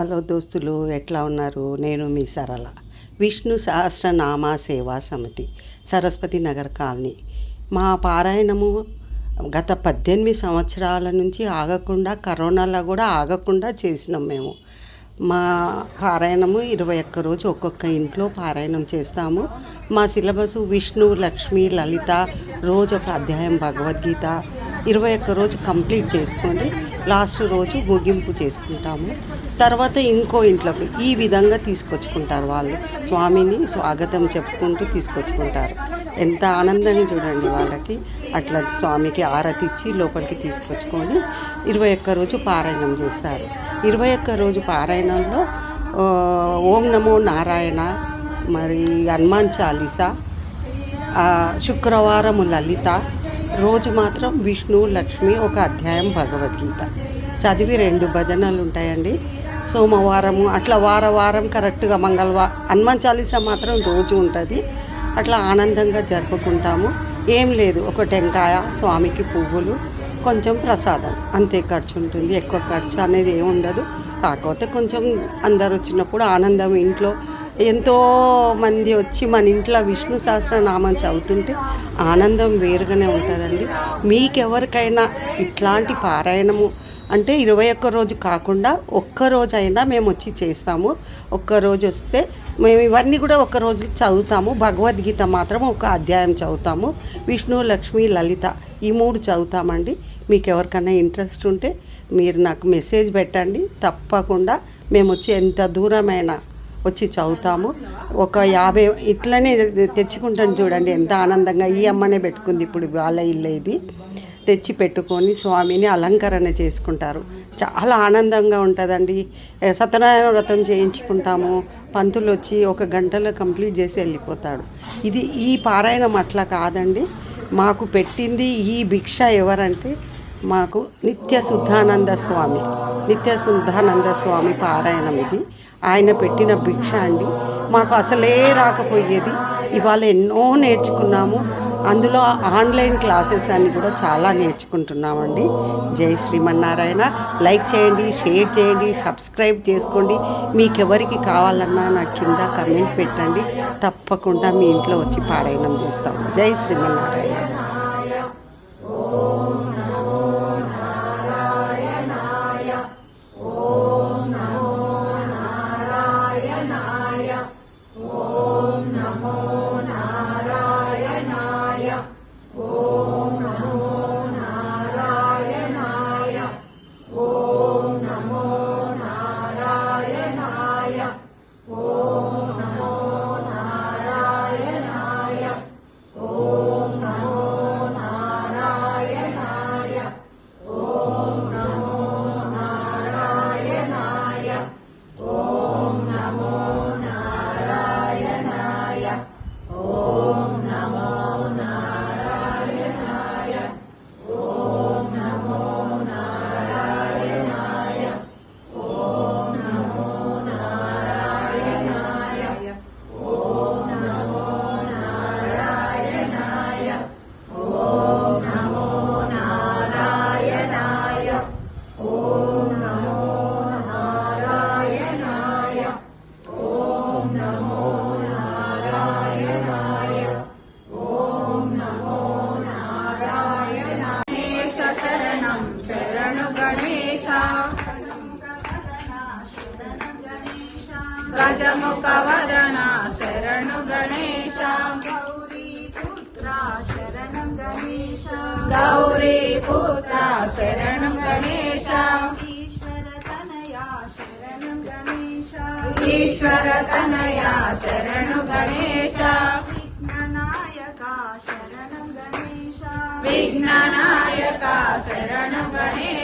Hello దోస్తులు ఎట్లా ఉన్నారు? నేను మీ సరళ. విష్ణు సహస్రనామ సేవా సమితి సరస్వతి నగర్ కాలనీ. మా పారాయణము గత పద్దెనిమిది సంవత్సరాల నుంచి ఆగకుండా కరోనాలో కూడా ఆగకుండా చేసినాం మేము. మా పారాయణము ఇరవై ఒక్క రోజు ఒక్కొక్క ఇంట్లో పారాయణం చేస్తాము. మా సిలబస్ విష్ణు లక్ష్మి లలిత రోజు ఒక అధ్యాయం భగవద్గీత ఇరవై ఒక్క రోజు కంప్లీట్ చేసుకొని లాస్ట్ రోజు ముగింపు చేసుకుంటాము. తర్వాత ఇంకో ఇంట్లోకి ఈ విధంగా తీసుకొచ్చుకుంటారు వాళ్ళు. స్వామిని స్వాగతం చెప్పుకుంటూ తీసుకొచ్చుకుంటారు. ఎంత ఆనందంగా చూడండి వాళ్ళకి. అట్లా స్వామికి ఆరతి ఇచ్చి లోపలికి తీసుకొచ్చుకొని ఇరవై ఒక్క రోజు పారాయణం చేస్తారు. ఇరవై ఒక్క రోజు పారాయణంలో ఓం నమో నారాయణ మరి హనుమాన్ చాలీసా శుక్రవారము లలిత రోజు మాత్రం విష్ణు లక్ష్మి ఒక అధ్యాయం భగవద్గీత. చదివి రెండు భజనలు ఉంటాయండి. సోమవారము అట్లా వార వారం కరెక్ట్గా మంగళవారం హనుమాన్ చాలీసా మాత్రం రోజు ఉంటుంది. అట్లా ఆనందంగా జరుపుకుంటాము. ఏం లేదు ఒక టెంకాయ స్వామికి పువ్వులు కొంచెం ప్రసాదం. అంతే ఖర్చు ఉంటుంది ఎక్కువ ఖర్చు అనేది ఏమి ఉండదు. కాకపోతే కొంచెం అందరు వచ్చినప్పుడు ఆనందం ఇంట్లో ఎంతో మంది వచ్చి మన ఇంట్లో విష్ణు సహస్రనామం చదువుతుంటే ఆనందం వేరుగానే ఉంటుందండి. మీకెవరికైనా ఇట్లాంటి పారాయణము అంటే ఇరవై ఒక్క రోజు కాకుండా ఒక్క రోజు అయినా మేము వచ్చి చేస్తాము. ఒక్క రోజు వస్తే మేము ఇవన్నీ కూడా ఒక రోజు చదువుతాము. భగవద్గీత మాత్రం ఒక అధ్యాయం చదువుతాము. విష్ణు లక్ష్మి లలిత ఈ మూడు చదువుతామండి. మీకు ఎవరికైనా ఇంట్రెస్ట్ ఉంటే మీరు నాకు మెసేజ్ పెట్టండి. తప్పకుండా మేము వచ్చి ఎంత దూరమైనా వచ్చి చదువుతాము. ఒక యాభై ఇట్లనే తెచ్చుకుంటాను చూడండి ఎంత ఆనందంగా. ఈ అమ్మనే పెట్టుకుంది ఇప్పుడు వాళ్ళ ఇల్లు ఇది. తెచ్చి పెట్టుకొని స్వామిని అలంకరణ చేసుకుంటారు. చాలా ఆనందంగా ఉంటుందండి. సత్యనారాయణ వ్రతం చేయించుకుంటాము. పంతులు వచ్చి ఒక గంటలో కంప్లీట్ చేసి వెళ్ళిపోతాడు. ఇది ఈ పారాయణం అట్లా కాదండి. మాకు పెట్టింది ఈ భిక్ష ఎవరంటే మాకు నిత్య శుద్ధానంద స్వామి. నిత్య శుద్ధానంద స్వామి పారాయణం ఇది. ఆయన పెట్టిన భిక్ష అండి. మాకు అసలే రాకపోయేది. ఇవాళ ఎన్నో నేర్చుకున్నాము. అందులో ఆన్లైన్ క్లాసెస్ అన్ని కూడా చాలా నేర్చుకుంటున్నామండి. జై శ్రీమన్నారాయణ. లైక్ చేయండి షేర్ చేయండి సబ్స్క్రైబ్ చేసుకోండి. మీకు ఎవరికి కావాలన్నా నా కింద కమెంట్ పెట్టండి. తప్పకుండా మీ ఇంట్లో వచ్చి పారాయణం చేస్తాం. జై శ్రీమన్నారాయణ. గజముఖ శరణు గణేశ. గౌరీ పుత్ర శరణం గణేశ. గౌరీ పుత్ర శరణం గణేశ. ఈశ్వర తనయా శరణం గణేశ. ఈశ్వర తనయా శరణు గణేశ. విఘ్ననాయక శరణం గణేశ. విఘ్ననాయక శరణు గణేశ.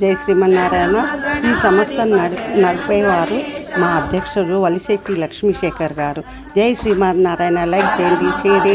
జై శ్రీమన్నారాయణ. ఈ సంస్థ నడి నడిపేవారు మా అధ్యక్షుడు వలిశెట్టి లక్ష్మీశేఖర్ గారు. జై శ్రీమన్నారాయణ. లైక్ చేయండి షేర్ చేయండి.